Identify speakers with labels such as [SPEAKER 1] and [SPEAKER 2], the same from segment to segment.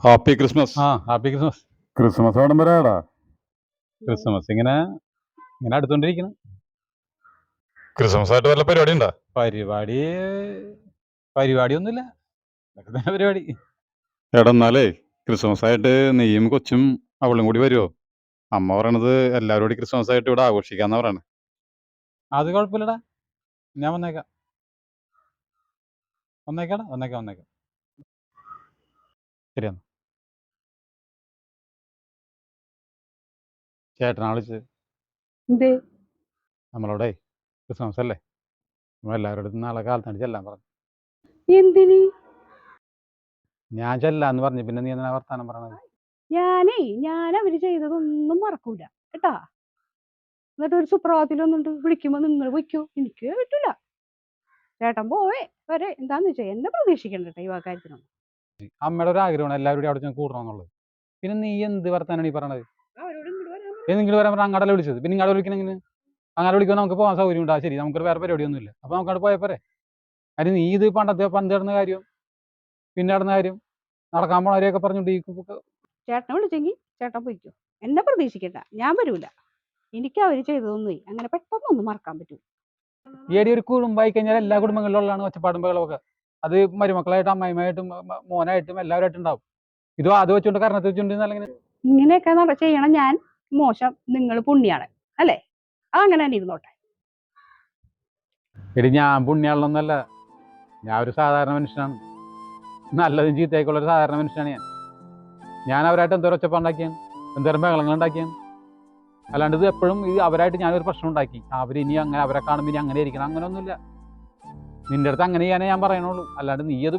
[SPEAKER 1] Happy Christmas
[SPEAKER 2] ആ happy Christmas
[SPEAKER 1] Christmas ആടമ്പരാടാ
[SPEAKER 2] Christmas ഇങ്ങനെ ഇങ്ങനെ അടുത്തോണ്ടിരിക്കണം
[SPEAKER 1] ക്രിസ്മസ് ആയിട്ട് വല്ല പരിപാടി ഉണ്ടോ?
[SPEAKER 2] പരിപാടി പരിപാടിയൊന്നുമില്ല. ഇതൊക്കെ തന്നെ പരിപാടി.
[SPEAKER 1] എടാ എന്നാലേ ക്രിസ്മസ് ആയിട്ട് നീയും കൊച്ചും അവളും കൂടി വരുമോ അമ്മ പറയണത് എല്ലാവരോടും കൂടി ക്രിസ്മസ് ആയിട്ട് ഇവിടെ ആഘോഷിക്കാന്നാ പറയണേ.
[SPEAKER 2] അത് കുഴപ്പമില്ലടാ. ഞാൻ വന്നേക്കാം. വന്നേക്കാടാ വന്നേക്കാം വന്നേക്കാം. ശരി ചേട്ടനാ വിളിച്ചത്
[SPEAKER 3] എന്തേ?
[SPEAKER 2] നമ്മളോടെ ക്രിസ്മസ് അല്ലേ നമ്മൾ എല്ലാവരോടും നാളെ കാലത്താണ് ചെല്ലാൻ പറഞ്ഞു.
[SPEAKER 3] എന്തിനി?
[SPEAKER 2] ഞാൻ ചെല്ലാന്ന് പറഞ്ഞു. പിന്നെ നീ എന്തിനാ വർത്താനം പറയണത്?
[SPEAKER 3] ഞാനേ ഞാൻ അവർ ചെയ്തതൊന്നും മറക്കൂല. കേട്ടാ? എന്നിട്ട് ഒരു സുപ്രഭാതത്തിലൊന്നുണ്ട് വിളിക്കുമ്പോ നിങ്ങൾ വയ്ക്കോ എനിക്ക് പറ്റൂല ചേട്ടൻ പോവേ വരെ. എന്താന്ന് വെച്ചാ എന്നെ പ്രതീക്ഷിക്കണ്ട കേട്ടോ ഈ കാര്യത്തിനൊന്നും.
[SPEAKER 2] അമ്മയുടെ ഒരു ആഗ്രഹമാണ് എല്ലാവരും അവിടെ ചെന്ന് കൂടണം എന്നുള്ളത് പിന്നെ നീ എന്ത് വർത്താനാണ് ഈ പറയണത്?
[SPEAKER 3] അവരോട് പറ.
[SPEAKER 2] നിങ്ങൾ വരാൻ പറഞ്ഞാൽ അങ്ങടെ വിളിച്ചത്. പിന്നെ ഇങ്ങോട്ട് വിളിക്കണമെങ്കിൽ അങ്ങനെ വിളിക്കുമ്പോൾ നമുക്ക് പോകാൻ സൗകര്യം ഉണ്ടാ. ശരി നമുക്ക് വേറെ പരിപാടിയൊന്നുമില്ല. അപ്പോൾ നമുക്ക് അവിടെ പോയാൽ പോരെ. അതിന് നീ ഇത് പണ്ടത്തെ പന്ത് കിടന്ന കാര്യം പിന്നെ നടന്ന കാര്യം നടക്കാൻ പോണവരെയൊക്കെ പറഞ്ഞുകൊണ്ട് ഈ
[SPEAKER 3] ചേട്ടനെ വിളിച്ചെങ്കിൽ ചേട്ടൻ പോയിക്കോ. എന്നെ പ്രതീക്ഷിക്കണ്ട. ഞാൻ വരൂല. എനിക്ക് അവർ ചെയ്തതൊന്നും അങ്ങനെ പെട്ടെന്നൊന്നും മറക്കാൻ പറ്റൂ
[SPEAKER 2] അടി ഒരു കുടുംബമായി കഴിഞ്ഞാൽ എല്ലാ കുടുംബങ്ങളിലുള്ളതാണ് ഒച്ചപ്പാടും ബഹളമൊക്കെ അത് മരുമക്കളായിട്ടും അമ്മായിമായിട്ടും മോനായിട്ടും എല്ലാവരായിട്ടും ഉണ്ടാവും. ഇത് അത് വെച്ചുകൊണ്ട് കരണത്ത് വെച്ചുകൊണ്ട് അല്ലെങ്കിൽ
[SPEAKER 3] ഇങ്ങനെയൊക്കെ ചെയ്യണം ഞാൻ. മോശം നിങ്ങൾ പുണ്യാണ് അല്ലേ? അതങ്ങനെ തന്നെ ഇരുന്നോട്ടെ.
[SPEAKER 2] എടി ഞാൻ പുണ്യാളൊന്നല്ല ഞാൻ ഒരു സാധാരണ മനുഷ്യനാണ്. നല്ലതും ചീത്തയൊക്കെയുള്ള ഒരു സാധാരണ മനുഷ്യനാണ് ഞാൻ. ഞാൻ അവരായിട്ട് എന്തോരം ഒച്ചപ്പാണ്ടാക്കിയാണ് എന്തോരം ബഹളങ്ങൾ ഉണ്ടാക്കിയാണ്? അല്ലാണ്ട് ഇത് എപ്പോഴും ഇത് അവരായിട്ട് ഞാനൊരു പ്രശ്നം ഉണ്ടാക്കി. അവർ ഇനി അങ്ങനെ അവരെ കാണുമ്പോൾ ഇനി അങ്ങനെ ഇരിക്കണം. അങ്ങനെയൊന്നുമില്ല നിന്റെ അടുത്ത് അങ്ങനെ ചെയ്യാനേ ഞാൻ പറയണുള്ളൂ. അല്ലാണ്ട് നീ അത്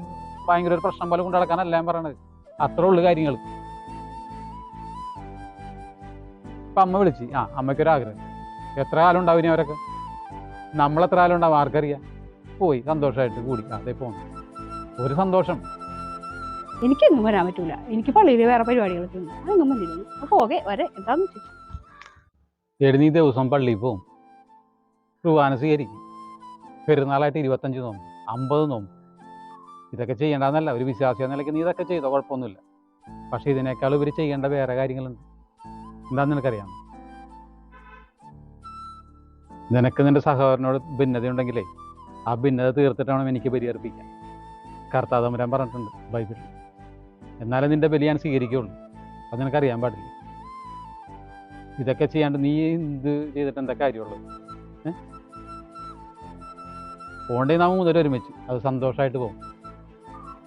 [SPEAKER 2] ഭയങ്കര ഒരു പ്രശ്നം പോലെ കൊണ്ടു നടക്കാനല്ല ഞാൻ പറയണത്. അത്രേ ഉള്ളു കാര്യങ്ങൾ ഇപ്പം അമ്മ വിളിച്ച് ആ അമ്മയ്ക്കൊരാഗ്രഹം. എത്ര കാലം ഉണ്ടാവും ഇനി അവരൊക്കെ? നമ്മളെത്ര കാലം ഉണ്ടാവും? ആർക്കറിയാം. പോയി സന്തോഷമായിട്ട് കൂടി. അതേ പോകണം ഒരു സന്തോഷം.
[SPEAKER 3] എനിക്കെങ്ങും വരാൻ പറ്റൂല. എനിക്ക് പള്ളിയിൽ വേറെ പരിപാടികളൊക്കെ ഉണ്ട്. അതൊന്നും വന്നിരുന്നു അപ്പൊ പോകെ വരെ. എന്താന്ന് വെച്ചാൽ
[SPEAKER 2] എടി നീ ദിവസം പള്ളിയിൽ പോവും കുർബാന സ്വീകരിക്കും. പെരുന്നാളായിട്ട് ഇരുപത്തഞ്ച് നോമ്പ് അമ്പത് നോമ്പ് ഇതൊക്കെ ചെയ്യേണ്ടതെന്നല്ല. ഒരു വിശ്വാസി നിലയ്ക്ക് നീ ഇതൊക്കെ ചെയ്തോ? കുഴപ്പമൊന്നുമില്ല. പക്ഷേ ഇതിനേക്കാൾ ഇവർ ചെയ്യേണ്ട വേറെ കാര്യങ്ങളുണ്ട്. എന്താണെന്ന് നിനക്കറിയാം നിനക്ക് നിന്റെ സഹോദരനോട് ഭിന്നതയുണ്ടെങ്കിലേ ആ ഭിന്നത തീർത്തിട്ട് വേണം എനിക്ക് പരിഹരിപ്പിക്കാൻ കർത്താതമ്പുരാൻ പറഞ്ഞിട്ടുണ്ട് ബൈബിളിൽ. എന്നാലേ നിന്റെ ബലി ഞാൻ സ്വീകരിക്കുകയുള്ളൂ. അത് നിനക്കറിയാൻ പാടില്ല. ഇതൊക്കെ ചെയ്യാണ്ട് നീ ഇത് ചെയ്തിട്ട് എന്താ കാര്യമുള്ളൂ? പോണ്ടേ നാം മുതൽ ഒരുമിച്ച്. അത് സന്തോഷമായിട്ട് പോകും.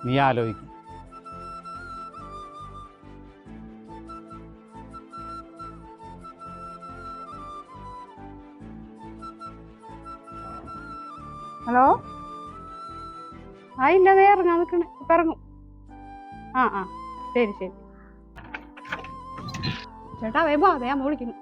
[SPEAKER 2] നീ ആലോചിക്കും.
[SPEAKER 3] ഹലോ? ആ ഇല്ല ഇപ്പം ഇറങ്ങും. ആ ആ ശരി ശരി. ചേട്ടാ വേഗം അതെ അമ്മ വിളിക്കുന്നു.